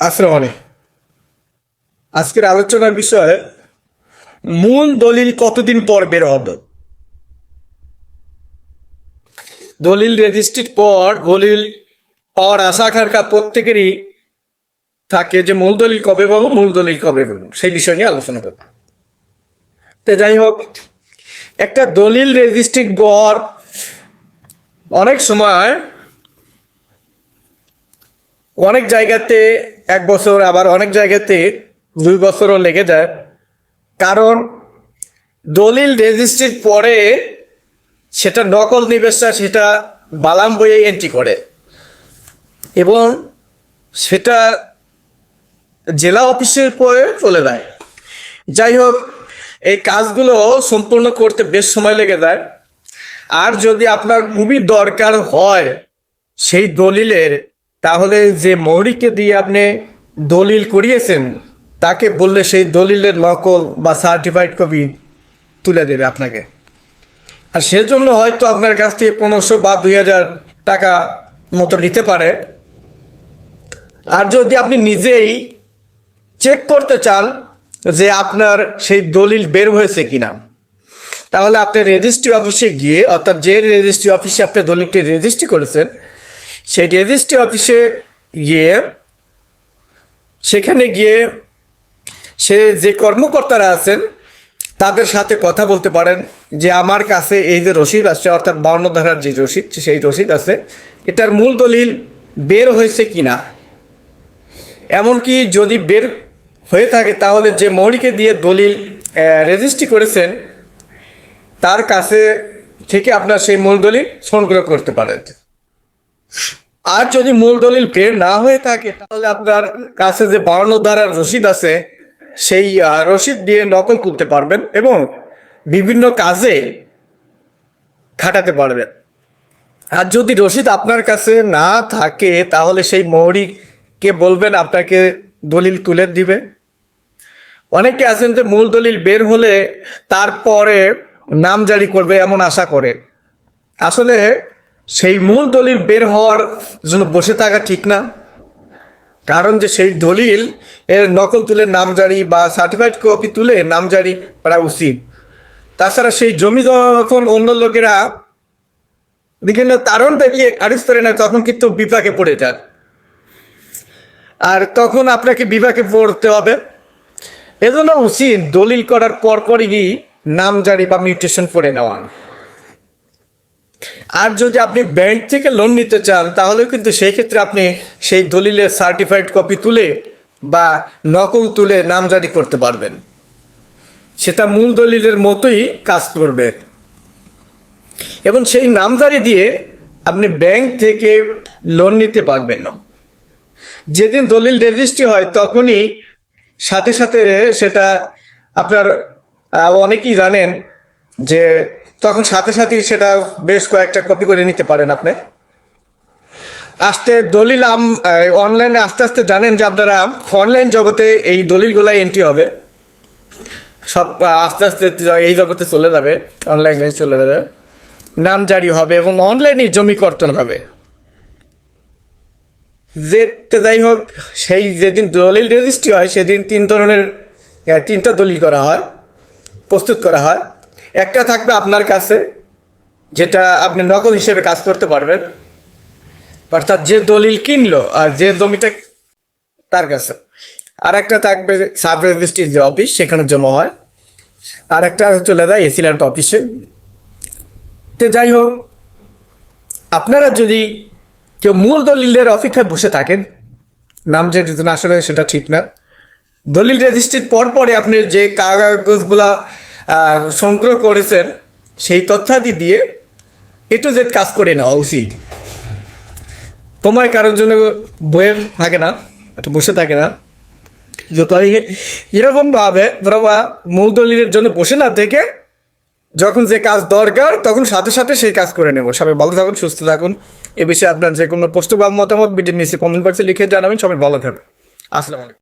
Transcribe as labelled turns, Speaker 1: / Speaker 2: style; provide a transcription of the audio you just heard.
Speaker 1: আসসালামু আজকের আলোচনার বিষয়, মূল দলিল কতদিন পর বের হবে? দলিল রেজিস্ট্রির পর, দলিল পাওয়ার আশা থাকা প্রত্যেকেরই থাকে যে মূল দলিল কবে পাবো, মূল দলিল কবে পাবো, সেই বিষয় নিয়ে আলোচনা করব। তো যাই হোক, একটা দলিল রেজিস্ট্রির পর অনেক সময় অনেক জায়গাতে এক বছর, আবার অনেক জায়গাতে দুই বছরও লেগে যায়। কারণ দলিল রেজিস্ট্রির পরে সেটা নকল নিবেশটা সেটা বালাম বইয়ে এন্ট্রি করে। এবং সেটা জেলা অফিসের পরে চলে যায়। যাই হোক, এই কাজগুলো সম্পূর্ণ করতে বেশ সময় লেগে যায়। আর যদি আপনার খুবই দরকার হয় সেই দলিলের তাহলে যে মৌরিকে দিয়ে আপনি দলিল করিয়েছেন, তাকে বললে সেই দলিলের নকল বা সার্টিফাইড কপি তুলে দেবে আপনাকে। আর সেজন্য হয়তো আপনার কাছ থেকে পনেরোশো বা দুই হাজার টাকা মতো নিতে পারে। আর যদি আপনি নিজেই চেক করতে চান যে আপনার সেই দলিল বের হয়েছে কিনা, তাহলে আপনি রেজিস্ট্রি অফিসে গিয়ে, অর্থাৎ যে রেজিস্ট্রি অফিসে আপনি দলিলটি রেজিস্ট্রি করেছেন সেই রেজিস্ট্রি অফিসে গিয়ে, সেখানে গিয়ে সে যে কর্মকর্তারা আছেন, তাদের সাথে কথা বলতে পারেন যে আমার কাছে এই যে রসিদ আছে অর্থাৎ বাউন্ন ধারার যে রসিদ, সেই রসিদ আছে, এটার মূল দলিল বের হয়েছে কি না এমনকি যদি বের হয়ে থাকে, তাহলে যে মৌরিকে দিয়ে দলিল রেজিস্ট্রি করেছেন, তার কাছে থেকে আপনার সেই মূল দলিল সংগ্রহ করতে পারেন। আর যদি মূল দলিল বের না হয়ে থাকে, তাহলে আপনার কাছে যে বাউন্ন ধারার রসিদ আছে, সেই রসিদ দিয়ে নকল করতে পারবেন এবং বিভিন্ন কাজে খাটাতে পারবেন। আর যদি রসিদ আপনার কাছে না থাকে, তাহলে সেই মৌরিককে বলবেন, আপনাকে দলিল তুলে দিবে। অনেকে আছেন যে মূল দলিল বের হলে তারপরে নাম জারি করবে এমন আশা করে। আসলে সেই মূল দলিল বের হওয়ার জন্য বসে থাকা ঠিক না। কারণ যে সেই দলিল, এর নকল তুলে নামজারি বা সার্টিফাইড কপি তুলে নামজারি করা উচিত। তাছাড়া সেই জমি যখন অন্য লোকেরা বিভিন্ন কারণ দেখিয়ে খারিজ করে না তখন কিন্তু বিপাকে পড়ে যান আর তখন আপনাকে বিপাকে পড়তে হবে। এজন্য উচিত দলিল করার পর পরই নামজারি বা মিউটেশন করে নেওয়া। আর যদি আপনি ব্যাংক থেকে লোন নিতে চান, তাহলেও কিন্তু সেই ক্ষেত্রে আপনি সেই দলিলের সার্টিফাইড কপি তুলে বা নকল তুলে নামজারি করতে পারবেন। সেটা মূল দলিলের মতোই কাজ করবে। এবং সেই নামজারি দিয়ে আপনি ব্যাংক থেকে লোন নিতে পারবেন। যেদিন দলিল রেজিস্ট্রি হয়, তখনই সাথে সাথে সেটা আপনার অনেকেই জানেন যে তখন সাথে সাথেই সেটা বেশ কয়েকটা কপি করে নিতে পারেন আপনি। আস্তে দলিল, আম অনলাইনে আস্তে আস্তে জানেন যে আপনারা অনলাইন জগতে এই দলিলগুলাই এন্ট্রি হবে। সব আস্তে আস্তে এই জগতে চলে যাবে অনলাইনে চলে যাবে। নাম জারি হবে এবং অনলাইনে জমি কর্তন হবে। যেতে যাই হোক, সেই যেদিন দলিল রেজিস্ট্রি হয়, সেদিন তিন ধরনের তিনটা দলিল করা হয়, প্রস্তুত করা হয়। একটা থাকবে আপনার কাছে, যেটা আপনি নকল হিসেবে কাজ করতে পারবেন। অর্থাৎ যে দলিল কিনলো আর যে জমিটা তার কাছে। আর একটা থাকবে সাব রেজিস্ট্রির যে অফিস, সেখানে জমা হয়। আর একটা চলে যায় এসিল্যান্ড অফিসে। তো যাই হোক, আপনারা যদি কেউ মূল দলিলের অপেক্ষায় বসে থাকেন, নাম যে আসলে সেটা ঠিক না। দলিল রেজিস্ট্রির পর পরে আপনি যে কাগজগুলা সংগ্রহ করেছেন সেই তথ্যাদি দিয়ে একটু যে কাজ করে নেওয়া উচিত। তোমার কারোর জন্য বইয়ের থাকে না, একটু বসে থাকে না। যত এরকম ভাবে ধরবা মূল দলিলের জন্য বসে না থেকে যখন যে কাজ দরকার, তখন সাথে সাথে সেই কাজ করে নেব। সবাই ভালো থাকুন, সুস্থ থাকুন। এ বিষয়ে আপনার যে কোনো প্রশ্ন বা মতামত ভিডিও নিচে কমেন্ট বক্সে লিখে জানাবেন, সবাই ভালো থাকবে আসসালামু আলাইকুম।